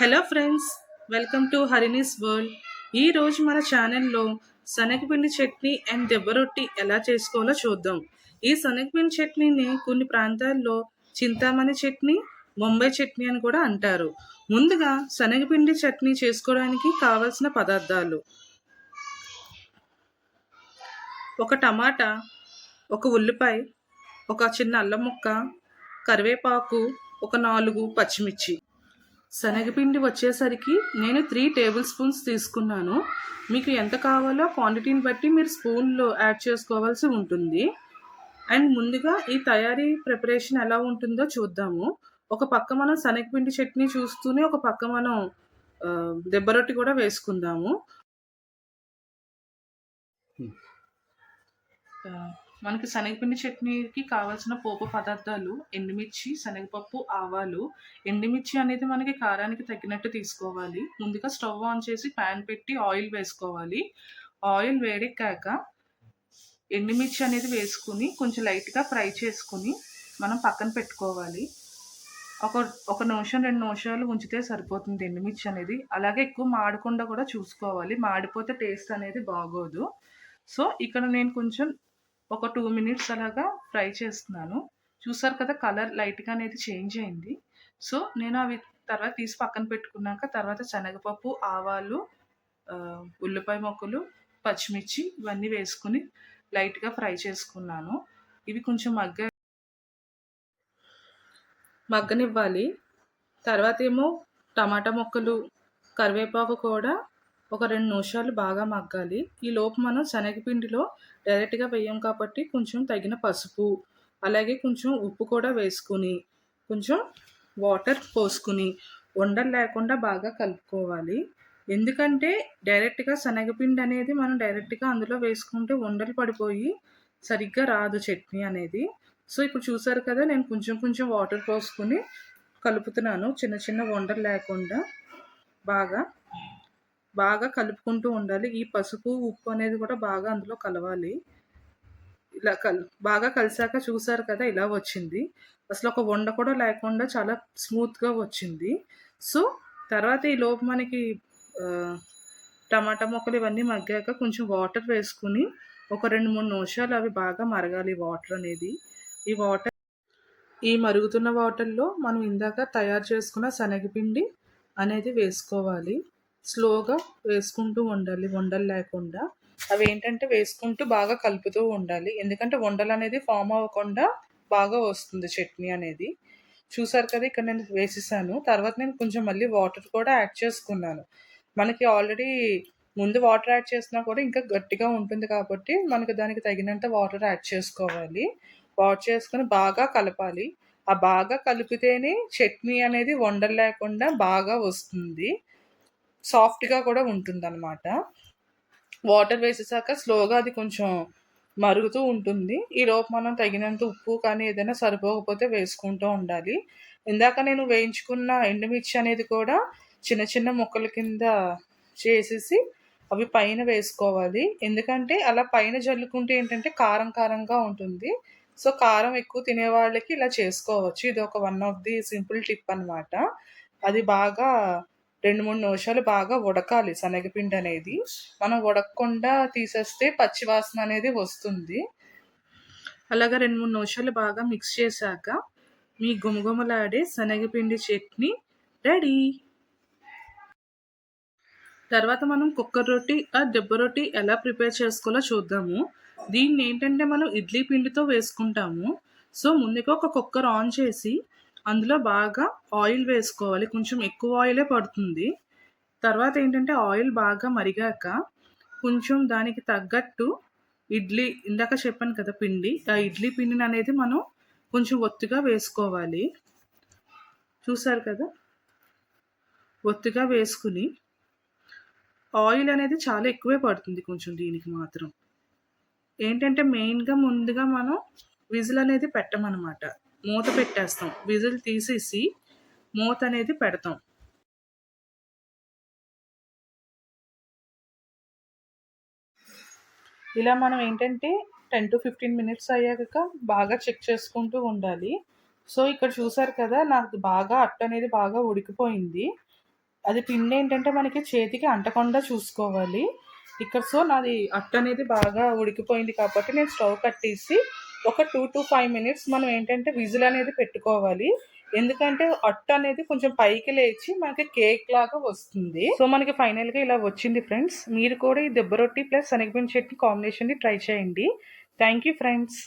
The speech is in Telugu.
Hello friends welcome to Harini's world. ఈరోజు మన ఛానల్లో శనగపిండి చట్నీ అండ్ దెబ్బ రొట్టి ఎలా చేసుకోవాలో చూద్దాం. ఈ శనగపిండి చట్నీని కొన్ని ప్రాంతాల్లో చింతామణి చట్నీ ముంబై చట్నీ అని కూడా అంటారు. ముందుగా శనగపిండి చట్నీ చేసుకోవడానికి కావలసిన పదార్థాలు. ఒక టమాటా ఒక ఉల్లిపాయ ఒక చిన్న అల్లం ముక్క కరివేపాకు ఒక నాలుగు పచ్చిమిర్చి. శనగపిండి వచ్చేసరికి నేను త్రీ టేబుల్ స్పూన్స్ తీసుకున్నాను. మీకు ఎంత కావాలో క్వాంటిటీని బట్టి మీరు స్పూన్లో యాడ్ చేసుకోవాల్సి ఉంటుంది. అండ్ ముందుగా ఈ తయారీ ప్రిపరేషన్ ఎలా ఉంటుందో చూద్దాము. ఒక పక్క మనం శనగపిండి చట్నీ చూస్తూనే ఒక పక్క మనం ఆ, దెబ్బ రొట్టి కూడా వేసుకుందాము. ఆ, మనకి శనగపిండి చట్నీకి కావాల్సిన పోపు పదార్థాలు ఎండుమిర్చి శనగపప్పు ఆవాలు. ఎండుమిర్చి అనేది మనకి కారానికి తగినట్టు తీసుకోవాలి. ముందుగా స్టవ్ ఆన్ చేసి ప్యాన్ పెట్టి ఆయిల్ వేసుకోవాలి. ఆయిల్ వేడెక్కాక ఎండుమిర్చి అనేది వేసుకుని కొంచెం లైట్గా ఫ్రై చేసుకుని మనం పక్కన పెట్టుకోవాలి. ఒక ఒక నిమిషం రెండు నిమిషాలు ఉంచితే సరిపోతుంది ఎండుమిర్చి అనేది. అలాగే ఎక్కువ మాడకుండా కూడా చూసుకోవాలి. మాడిపోతే టేస్ట్ అనేది బాగోదు. సో ఇక్కడ నేను కొంచెం ఒక టూ మినిట్స్ అలాగా ఫ్రై చేస్తున్నాను. చూసారు కదా కలర్ లైట్గా అనేది చేంజ్ అయింది. సో నేను అవి తర్వాత తీసి పక్కన పెట్టుకున్నాక తర్వాత శనగపప్పు ఆవాలు ఉల్లిపాయ మొక్కలు పచ్చిమిర్చి ఇవన్నీ వేసుకుని లైట్గా ఫ్రై చేసుకున్నాను. ఇవి కొంచెం మగ్గ మగ్గనివ్వాలి. తర్వాత ఏమో టమాటా మొక్కలు కరివేపాకు కూడా ఒక రెండు నిమిషాలు బాగా మగ్గాలి. ఈ లోపు మనం శనగపిండిలో డైరెక్ట్గా వేయం కాబట్టి కొంచెం తగిన పసుపు అలాగే కొంచెం ఉప్పు కూడా వేసుకుని కొంచెం వాటర్ పోసుకుని ఉండలు లేకుండా బాగా కలుపుకోవాలి. ఎందుకంటే డైరెక్ట్గా శనగపిండి అనేది మనం డైరెక్ట్గా అందులో వేసుకుంటే ఉండలు పడిపోయి సరిగ్గా రాదు చట్నీ అనేది. సో ఇప్పుడు చూసారు కదా నేను కొంచెం కొంచెం వాటర్ పోసుకుని కలుపుతున్నాను. చిన్న చిన్న వండలు లేకుండా బాగా బాగా కలుపుకుంటూ ఉండాలి. ఈ పసుపు ఉప్పు అనేది కూడా బాగా అందులో కలవాలి. ఇలా కల్ బాగా కలిసాక చూసారు కదా ఇలా వచ్చింది. అసలు ఒక వండ కూడా లేకుండా చాలా స్మూత్గా వచ్చింది. సో తర్వాత ఈ లోపు మనకి టమాటా మొక్కలు ఇవన్నీ మగ్గాక కొంచెం వాటర్ వేసుకుని ఒక రెండు మూడు నిమిషాలు అవి బాగా మరగాలి వాటర్ అనేది. ఈ వాటర్ ఈ మరుగుతున్న వాటర్లో మనం ఇందాక తయారు చేసుకున్న శనగపిండి అనేది వేసుకోవాలి. స్లోగా వేసుకుంటూ ఉండాలి వండలు లేకుండా. అవి ఏంటంటే వేసుకుంటూ బాగా కలుపుతూ ఉండాలి. ఎందుకంటే వండలు అనేది ఫామ్ అవ్వకుండా బాగా వస్తుంది చట్నీ అనేది. చూసారు కదా ఇక్కడ నేను వేసేసాను. తర్వాత నేను కొంచెం మళ్ళీ వాటర్ కూడా యాడ్ చేసుకున్నాను. మనకి ఆల్రెడీ ముందు వాటర్ యాడ్ చేసినా కూడా ఇంకా గట్టిగా ఉంటుంది కాబట్టి మనకు దానికి తగినంత వాటర్ యాడ్ చేసుకోవాలి. వాటర్ చేసుకుని బాగా కలపాలి. ఆ బాగా కలిపితేనే చట్నీ అనేది వండలు లేకుండా బాగా వస్తుంది. సాఫ్ట్గా కూడా ఉంటుంది అనమాట వాటర్ వేసేసాక స్లోగా అది కొంచెం మరుగుతూ ఉంటుంది. ఈ మనం తగినంత ఉప్పు కానీ ఏదైనా సరిపోకపోతే వేసుకుంటూ ఉండాలి. ఇందాక నేను వేయించుకున్న ఎండుమిర్చి అనేది కూడా చిన్న చిన్న ముక్కల కింద చేసేసి అవి పైన వేసుకోవాలి. ఎందుకంటే అలా పైన జల్లుకుంటే ఏంటంటే కారం కారంగా ఉంటుంది. సో కారం ఎక్కువ తినే వాళ్ళకి ఇలా చేసుకోవచ్చు. ఇది ఒక one of the simple tip అన్నమాట. అది బాగా రెండు మూడు నిమిషాలు బాగా ఉడకాలి శనగపిండి అనేది. మనం ఉడకకుండా తీసేస్తే పచ్చి వాసన అనేది వస్తుంది. అలాగా రెండు మూడు నిమిషాలు బాగా మిక్స్ చేశాక మీ గుమగుమలాడే శనగపిండి చట్నీ రెడీ. తర్వాత మనం కుక్కర్ రొట్టి ఆ దెబ్బ రొట్టి ఎలా ప్రిపేర్ చేసుకోవాలో చూద్దాము. దీన్ని ఏంటంటే మనం ఇడ్లీ పిండితో వేసుకుంటాము. సో ముందుగా ఒక కుక్కర్ ఆన్ చేసి అందులో బాగా ఆయిల్ వేసుకోవాలి. కొంచెం ఎక్కువ ఆయిలే పడుతుంది. తర్వాత ఏంటంటే ఆయిల్ బాగా మరిగాక కొంచెం దానికి తగ్గట్టు ఇడ్లీ ఇందాక చెప్పాను కదా పిండి. ఆ ఇడ్లీ పిండిని అనేది మనం కొంచెం ఒత్తుగా వేసుకోవాలి. చూసారు కదా? ఒత్తుగా వేసుకుని ఆయిల్ అనేది చాలా ఎక్కువే పడుతుంది కొంచెం దీనికి మాత్రం. ఏంటంటే మెయిన్గా ముందుగా మనం విజిల్ అనేది పెట్టమన్నమాట మూత పెట్టేస్తాం. విజిల్ తీసేసి మూత అనేది పెడతాం. ఇలా మనం ఏంటంటే టెన్ టు ఫిఫ్టీన్ మినిట్స్ అయ్యాక బాగా చెక్ చేసుకుంటూ ఉండాలి. సో ఇక్కడ చూసారు కదా నాకు బాగా అట్ట అనేది బాగా ఉడికిపోయింది. అది పిండి ఏంటంటే మనకి చేతికి అంటకుండా చూసుకోవాలి. ఇక్కడ సో నాది అట్ట అనేది బాగా ఉడికిపోయింది కాబట్టి నేను స్టవ్ కట్టేసి ఒక టూ టు ఫైవ్ మినిట్స్ మనం ఏంటంటే విజిల్ అనేది పెట్టుకోవాలి. ఎందుకంటే అట్ట అనేది కొంచెం పైకి లేచి మనకి కేక్ లాగా వస్తుంది. సో మనకి ఫైనల్గా ఇలా వచ్చింది ఫ్రెండ్స్ మీరు కూడా ఈ దెబ్బ రొట్టి ప్లస్ శనగపిండి చట్నీ కాంబినేషన్ని ట్రై చేయండి. Thank you friends